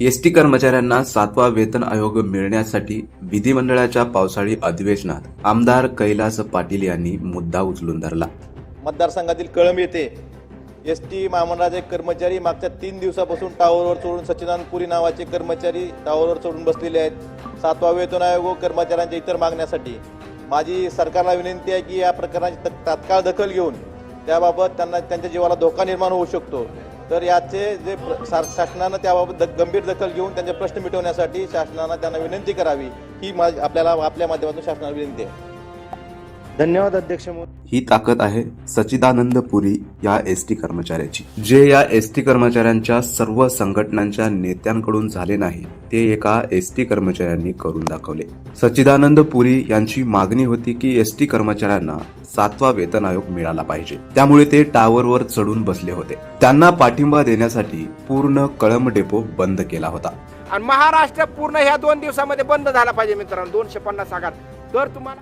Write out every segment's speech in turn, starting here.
S T कर्मचाऱ्यांना सातवा वेतन आयोग मिळण्यासाठी विधिमंडळाच्या पावसाळी अधिवेशनात आमदार कैलास पाटील यांनी मुद्दा उचलून धरला. मतदारसंघातील कळंब येथे एस टी महामंडळाचे कर्मचारी मागच्या तीन दिवसापासून टावरवर चढून सच्चिदानंद पुरी नावाचे कर्मचारी टावरवर चढून बसलेले आहेत. सातवा वेतन आयोग व कर्मचाऱ्यांच्या इतर मागण्यासाठी माझी सरकारला विनंती आहे की या प्रकरणाची तात्काळ दखल घेऊन त्याबाबत त्यांना त्यांच्या जीवाला धोका निर्माण होऊ शकतो. तर याचे जे शासनानं त्याबाबत गंभीर दखल घेऊन त्यांचे प्रश्न मिटवण्यासाठी शासनानं त्यांना विनंती करावी ही मा आपल्याला आपल्या माध्यमातून शासनाला विनंती आहे. धन्यवाद अध्यक्ष महोदय. ही ताकद आहे सच्चिदानंद पुरी या एस टी कर्मचाऱ्याची. जे या एस टी कर्मचाऱ्यांच्या सर्व संघटनांच्या नेत्यांकडून झाले नाही ते एका एस टी कर्मचाऱ्यांनी करून दाखवले. सच्चिदानंद पुरी यांची मागणी होती की एस टी कर्मचाऱ्यांना सातवा वेतन आयोग मिळाला पाहिजे. त्यामुळे ते टावरवर चढून बसले होते. त्यांना पाठिंबा देण्यासाठी पूर्ण कळंब डेपो बंद केला होता. आणि महाराष्ट्र पूर्ण ह्या दोन दिवसामध्ये बंद झाला पाहिजे मित्रांनो दोनशे पन्नास आघात.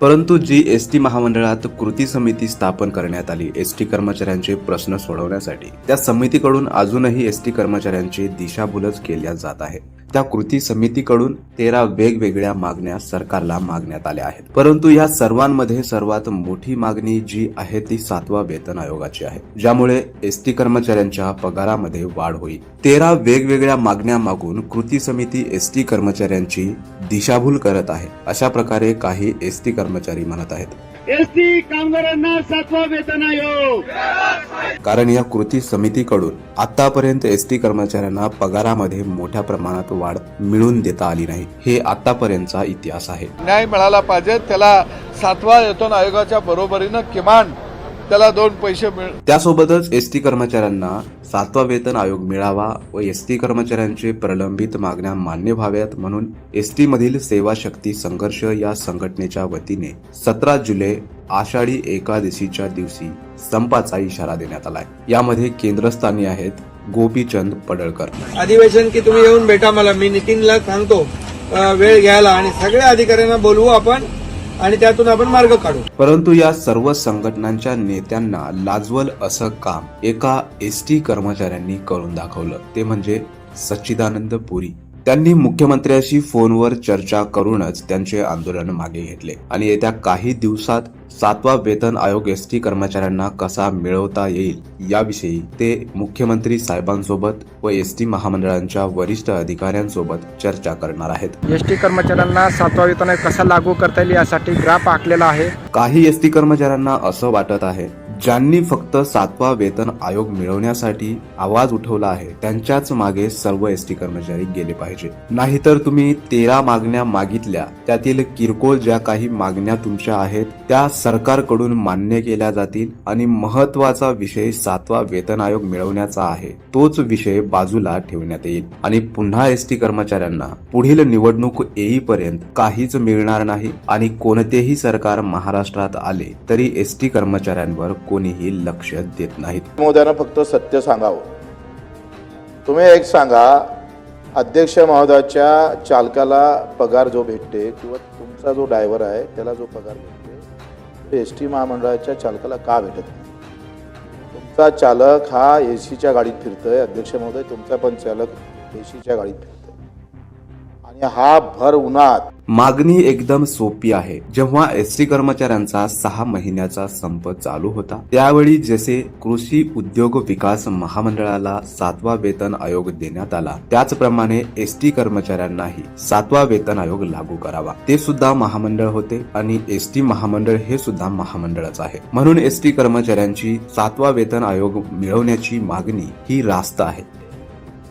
परंतु जी एस टी महामंडळात कृती समिती स्थापन करण्यात आली एस टी कर्मचाऱ्यांचे प्रश्न सोडवण्यासाठी त्या समितीकडून अजूनही एस टी कर्मचाऱ्यांची दिशाभूलच केल्या जात आहे त्या कृती समितीकडून तेरा वेगवेगळ्या मागण्या सरकारला मागण्यात आल्या आहेत. परंतु या सर्वांमध्ये सर्वात मोठी मागणी जी आहे ती सातवा वेतन आयोगाची आहे. ज्यामुळे एस टी कर्मचाऱ्यांच्या पगारामध्ये वाढ होईल. तेरा वेगवेगळ्या मागण्या मागून कृती समिती एस टी कर्मचाऱ्यांची दिशाभूल करत आहे. अशा प्रकारे काही एस टी कर्मचारी म्हणत आहेत. एसटी कामगारांना सातवा वेतन आयोग. कारण या कृती समितीकडून आतापर्यंत एस टी कर्मचाऱ्यांना पगारामध्ये मोठ्या प्रमाणात वाढ मिळून देता आली नाही. हे आतापर्यंतचा इतिहास आहे. न्याय मिळाला पाहिजे त्याला सातवा वेतन आयोगाच्या बरोबरीनं किमान त्याला दोन पैसे मिळ त्यासोबतच एस टी कर्मचाऱ्यांना सातवा वेतन आयोग मिळावा व एस टी कर्मचाऱ्यांचे प्रलंबित मागण्या मान्य व्हाव्यात म्हणून एस टी मधील सेवा शक्ती संघर्ष या संघटनेच्या वतीने सतरा जुलै आषाढी एकादशीच्या दिवशी संपाचा इशारा देण्यात आलाय. यामध्ये केंद्रस्थानी आहेत गोपीचंद पडळकर. अधिवेशन की तुम्ही येऊन भेटा मला. मी नितीनला सांगतो. वेळ घ्यायला आणि सगळ्या अधिकाऱ्यांना बोलवू आपण आणि त्यातून आपण मार्ग काढू. परंतु या सर्व संघटनांच्या नेत्यांना लाजवल असं काम एका एस टी कर्मचाऱ्यांनी करून दाखवलं. ते म्हणजे सच्चिदानंद पुरी. त्यांनी मुख्यमंत्र्याशी फोनवर चर्चा करूनच त्यांचे आंदोलन मागे घेतले. आणि येत्या काही दिवसात सातवा वेतन आयोग एस टी कर्मचाऱ्यांना कसा मिळवता येईल याविषयी ते मुख्यमंत्री साहेबांसोबत व एस टी महामंडळांच्या वरिष्ठ अधिकाऱ्यांसोबत चर्चा करणार आहेत. एस टी कर्मचाऱ्यांना सातवा वेतन आयोग कसा लागू करता येईल यासाठी ग्राफ आखलेला आहे. काही एस टी कर्मचाऱ्यांना असं वाटत आहे ज्यांनी फक्त सातवा वेतन आयोग मिळवण्यासाठी आवाज उठवला आहे त्यांच्याच मागे सर्व एस टी कर्मचारी गेले पाहिजे. नाहीतर तुम्ही तेरा मागण्या मागितल्या त्यातील किरकोळ ज्या काही मागण्या तुमच्या आहेत त्या सरकारकडून मान्य केल्या जातील आणि महत्त्वाचा विषय सातवा वेतन आयोग मिळवण्याचा आहे तोच विषय बाजूला ठेवण्यात येईल. आणि पुन्हा एस टी कर्मचाऱ्यांना पुढील निवडणूक येईपर्यंत काहीच मिळणार नाही आणि कोणतेही सरकार महाराष्ट्रात आले तरी एस टी कर्मचाऱ्यांवर कोणीही लक्ष देत नाहीत. महोदयानं फक्त सत्य सांगावं. तुम्ही एक सांगा अध्यक्ष महोदयाच्या चालकाला पगार जो भेटते किंवा तुमचा जो ड्रायव्हर आहे त्याला जो पगार भेटते तो एस टी महामंडळाच्या चालकाला का भेटत नाही? तुमचा चालक हा ए सीच्या गाडीत फिरतोय अध्यक्ष महोदय तुमचा पण चालक ए सीच्या गाडीत फिरतोय. आणि हा भर उन्हात मागणी एकदम सोपी आहे. जेव्हा एस टी कर्मचाऱ्यांचा सहा महिन्याचा संप चालू होता त्यावेळी जसे कृषी उद्योग विकास महामंडळाला सातवा वेतन आयोग देण्यात आला. त्याचप्रमाणे एस टी कर्मचाऱ्यांनाही सातवा वेतन आयोग लागू करावा. ते सुद्धा महामंडळ होते आणि एस टी महामंडळ हे सुद्धा महामंडळच आहे. म्हणून एस टी कर्मचाऱ्यांची सातवा वेतन आयोग मिळवण्याची मागणी ही रास्त आहे.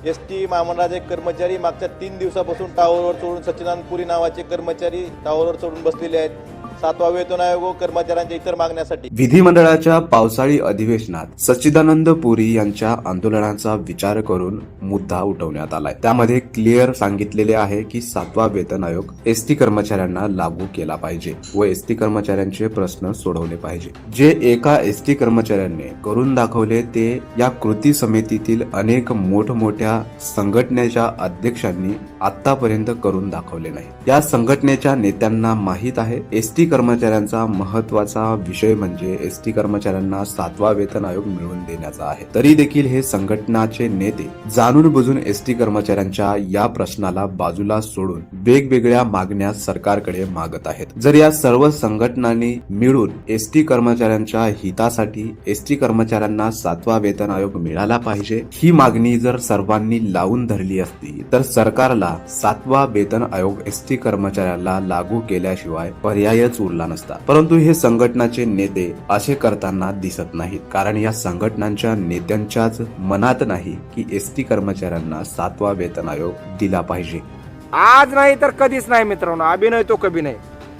एस टी महामंडळाचे कर्मचारी मागच्या तीन दिवसापासून टावरवर चढून सचिनानपुरी पुरी नावाचे कर्मचारी टावरवर चढून बसलेले आहेत. सातवा वेतन आयोग व कर्मचाऱ्यांच्या इतर मागण्यासाठी. विधिमंडळाच्या पावसाळी अधिवेशनात सच्चिदानंद पुरी यांच्या आंदोलनाचा विचार करून मुद्दा उठवण्यात आलाय. त्यामध्ये क्लिअर सांगितलेले आहे की सातवा वेतन आयोग एस टी कर्मचाऱ्यांना लागू केला पाहिजे व एस टी कर्मचाऱ्यांचे प्रश्न सोडवले पाहिजे. जे एका एस टी कर्मचाऱ्यांनी करून दाखवले ते या कृती समितीतील अनेक मोठमोठ्या संघटनेच्या अध्यक्षांनी आतापर्यंत करून दाखवले नाही. या संघटनेच्या नेत्यांना माहीत आहे एस टी कर्मचाऱ्यांचा महत्त्वाचा विषय म्हणजे एस टी कर्मचाऱ्यांना सातवा वेतन आयोग मिळवून देण्याचा आहे. तरी देखील हे संघटनाचे नेते जाणून बुजून एस टी कर्मचाऱ्यांच्या या प्रश्नाला बाजूला सोडून वेगवेगळ्या मागण्या सरकारकडे मागत आहेत. जर या सर्व संघटनांनी मिळून एस टी कर्मचाऱ्यांच्या हितासाठी एस टी कर्मचाऱ्यांना सातवा वेतन आयोग मिळाला पाहिजे ही मागणी जर सर्वांनी लावून धरली असती तर सरकारला सातवा वेतन आयोग एस टी कर्मचाऱ्याला लागू केल्याशिवाय पर्यायच उरला नसता. परंतु हे संघटनाचे नेते असे करताना दिसत नाहीत. कारण या संघटनांच्या नेत्यांच्याच मनात नाही की एस टी कर्मचाऱ्यांना सातवा वेतन आयोग दिला पाहिजे. आज नाही तर कधीच नाही मित्रांनो. अभिनय तो कभी नाही.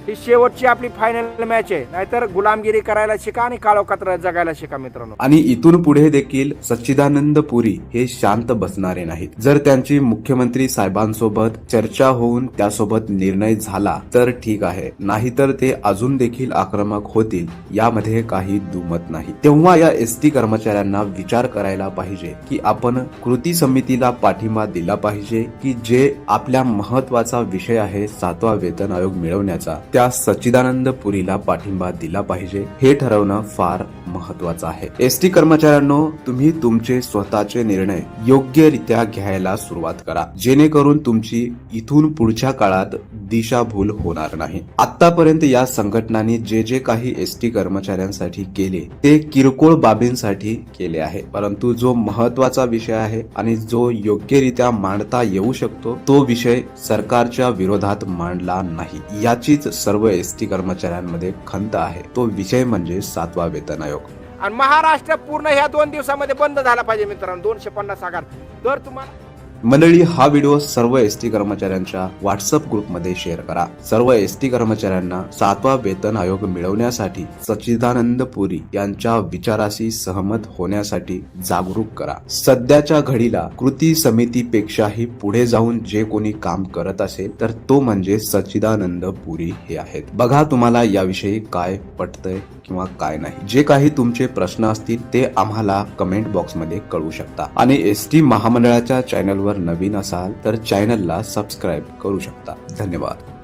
ही शेवटची आपली फायनल मॅच आहे. नाहीतर गुलामगिरी करायला शिका आणि काळोखात जगायला शिका मित्रांनो. आणि इथून पुढे देखील सच्चिदानंद पुरी हे शांत बसणारे नाहीत. जर त्यांची मुख्यमंत्री साहेबांसोबत चर्चा होऊन त्यासोबत निर्णय झाला तर ठीक आहे. नाहीतर ते अजून देखील आक्रमक होतील यामध्ये काही दुमत नाही. तेव्हा या एस टी कर्मचाऱ्यांना विचार करायला पाहिजे की आपण कृती समितीला पाठिंबा दिला पाहिजे की जे आपल्या महत्त्वाचा विषय आहे सातवा वेतन आयोग मिळवण्याचा. त्या सच्चिदानंद पुरीला पाठिंबा दिला पाहिजे. हे ठरवणं फार महत्वाचं आहे. एस टी कर्मचाऱ्यांनो तुम्ही तुमचे स्वतःचे निर्णय योग्यरित्या घ्यायला सुरुवात करा. जेणेकरून तुमची इथून पुढच्या काळात दिशाभूल होणार नाही. आतापर्यंत या संघटनांनी जे जे काही एस टी कर्मचाऱ्यांसाठी केले ते किरकोळ बाबींसाठी केले आहे. परंतु जो महत्त्वाचा विषय आहे आणि जो योग्यरित्या मांडता येऊ शकतो तो विषय सरकारच्या विरोधात मांडला नाही. याचीच सर्व एस टी कर्मचाऱ्यांमध्ये खंत आहे. तो विषय म्हणजे सातवा वेतन आयोग. आणि महाराष्ट्र पूर्ण ह्या दोन दिवसामध्ये बंद झाला पाहिजे मित्रांनो. दोनशे पन्नास आगार तर तुम्हाला मंडळी हा व्हिडिओ सर्व एस टी कर्मचाऱ्यांच्या व्हॉट्सअप ग्रुपमध्ये शेअर करा. सर्व एस टी कर्मचाऱ्यांना सातवा वेतन आयोग मिळवण्यासाठी सच्चिदानंद पुरी यांच्या विचाराशी सहमत होण्यासाठी जागरूक करा. सध्याच्या घडीला कृती समितीपेक्षाही पुढे जाऊन जे कोणी काम करत असेल तर तो म्हणजे सच्चिदानंद पुरी हे आहेत. बघा तुम्हाला याविषयी काय पटतंय. किंवा काय नाही. जे काही तुमचे प्रश्न असतील ते आम्हाला कमेंट बॉक्समध्ये कळवू शकता. आणि एस टी महामंडळाच्या चॅनलवर नवीन असाल तर चॅनलला सबस्क्राईब करू शकता. धन्यवाद.